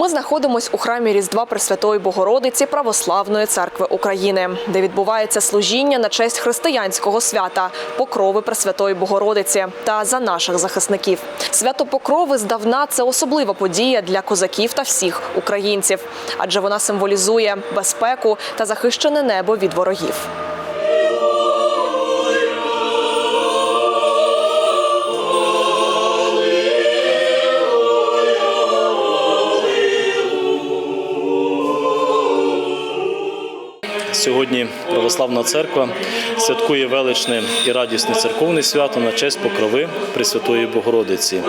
Ми знаходимось у храмі Різдва Пресвятої Богородиці Православної церкви України, де відбувається служіння на честь християнського свята Покрови Пресвятої Богородиці та за наших захисників. Свято Покрови здавна це особлива подія для козаків та всіх українців, адже вона символізує безпеку та захищене небо від ворогів. Сьогодні Православна церква святкує величне і радісне церковне свято на честь покрови Пресвятої Богородиці.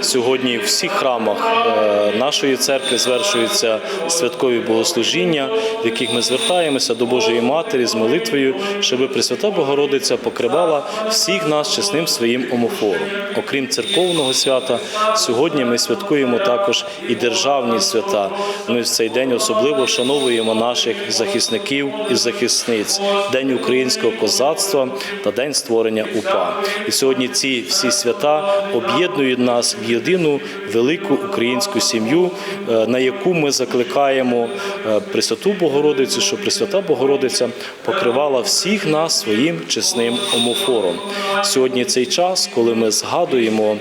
Сьогодні в всіх храмах е, нашої церкви звершуються святкові богослужіння, в яких ми звертаємося до Божої Матері з молитвою, щоб Пресвята Богородиця покривала всіх нас чесним своїм омофором. Окрім церковного свята, сьогодні ми святкуємо також і державні свята. Ми в цей день особливо вшановуємо наших захисників і захисниць, День українського козацтва та День створення УПА. І сьогодні ці всі свята об'єднують нас в єдину велику українську сім'ю, е, на яку ми закликаємо е, Пресвяту Богородицю, щоб Пресвята Богородиця покривала всіх нас своїм чесним омофором. Сьогодні цей час, коли ми згадуємо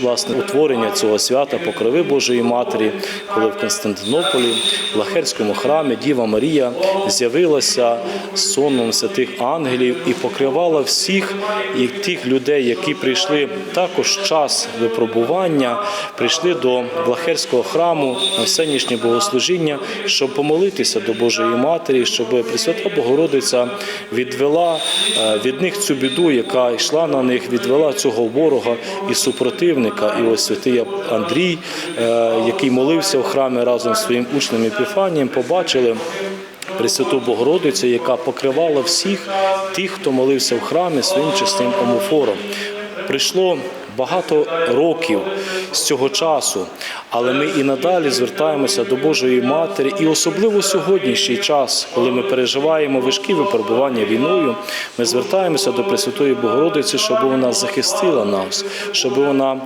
власне утворення цього свята покрови Божої Матері, коли в Константинополі, в Лахерському храмі Діва Марія з'явилася з сонмом святих ангелів і покривала всіх і тих людей, які прийшли також час випробування, прийшли до Влахерського храму на всенішнє богослужіння, щоб помолитися до Божої Матері, щоб Пресвята Богородиця відвела е, від них цю біду, яка йшла на них, відвела цього ворога і супротивника. І ось святий Андрій, е, який молився в храмі разом з своїм учнем Епіфанієм, побачили. Пресвяту Богородицю, яка покривала всіх тих, хто молився в храмі своїм чесним омофором. Прийшло багато років з цього часу, але ми і надалі звертаємося до Божої Матері, і особливо сьогоднішній час, коли ми переживаємо важкі випробування війною, ми звертаємося до Пресвятої Богородиці, щоб вона захистила нас, щоб вона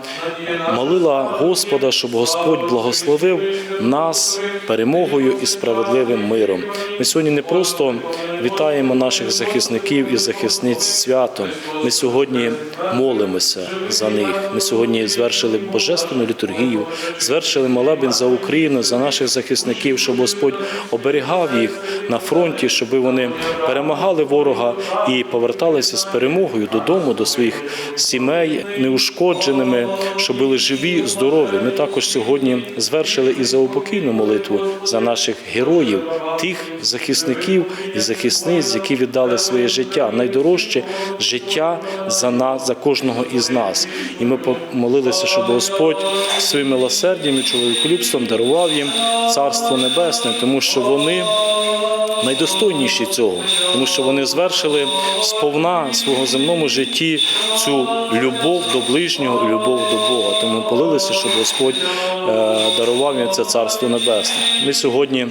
молила Господа, щоб Господь благословив нас перемогою і справедливим миром. Ми сьогодні не просто вітаємо наших захисників і захисниць святом. Ми сьогодні молимося за них. Ми сьогодні звершили божественну літургію, звершили молебень за Україну, за наших захисників, щоб Господь оберігав їх на фронті, щоб вони перемагали ворога і поверталися з перемогою додому, до своїх сімей неушкодженими, щоб були живі, здорові. Ми також сьогодні звершили і за упокійну молитву за наших героїв, тих захисників і захисниць, які віддали своє життя, найдорожче життя за нас, за кожного із нас. І ми помолилися, щоб Господь своїм милосердям і чоловіколюбством дарував їм царство небесне, тому що вони. Найдостойніші цього, тому що вони звершили сповна свого земному житті цю любов до ближнього, любов до Бога. Тому полилися, щоб Господь е, дарував їм це царство небесне. Ми сьогодні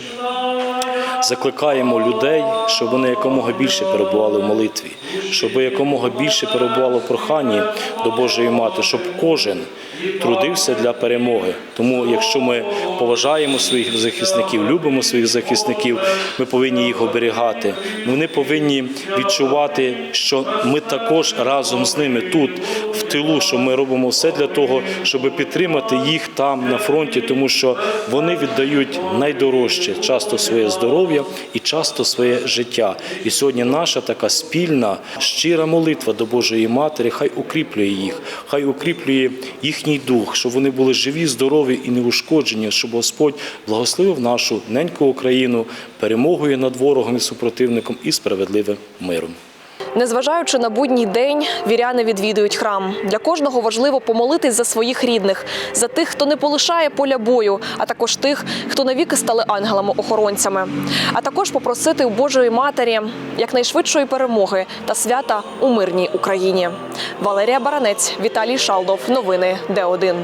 закликаємо людей, щоб вони якомога більше перебували в молитві, щоб якомога більше перебувало в проханні до Божої Мати, щоб кожен трудився для перемоги. Тому, якщо ми поважаємо своїх захисників, любимо своїх захисників, ми повинні їх оберігати. Вони повинні відчувати, що ми також разом з ними тут, тилу, що ми робимо все для того, щоб підтримати їх там на фронті, тому що вони віддають найдорожче часто своє здоров'я і часто своє життя. І сьогодні наша така спільна, щира молитва до Божої Матері, хай укріплює їх, хай укріплює їхній дух, щоб вони були живі, здорові і неушкоджені, щоб Господь благословив нашу неньку Україну перемогою над ворогом і супротивником і справедливим миром. Незважаючи на будній день, віряни відвідують храм. Для кожного важливо помолитись за своїх рідних, за тих, хто не полишає поля бою, а також тих, хто навіки стали ангелами-охоронцями. А також попросити у Божої матері якнайшвидшої перемоги та свята у мирній Україні. Валерія Баранець, Віталій Шалдов. Новини Д1.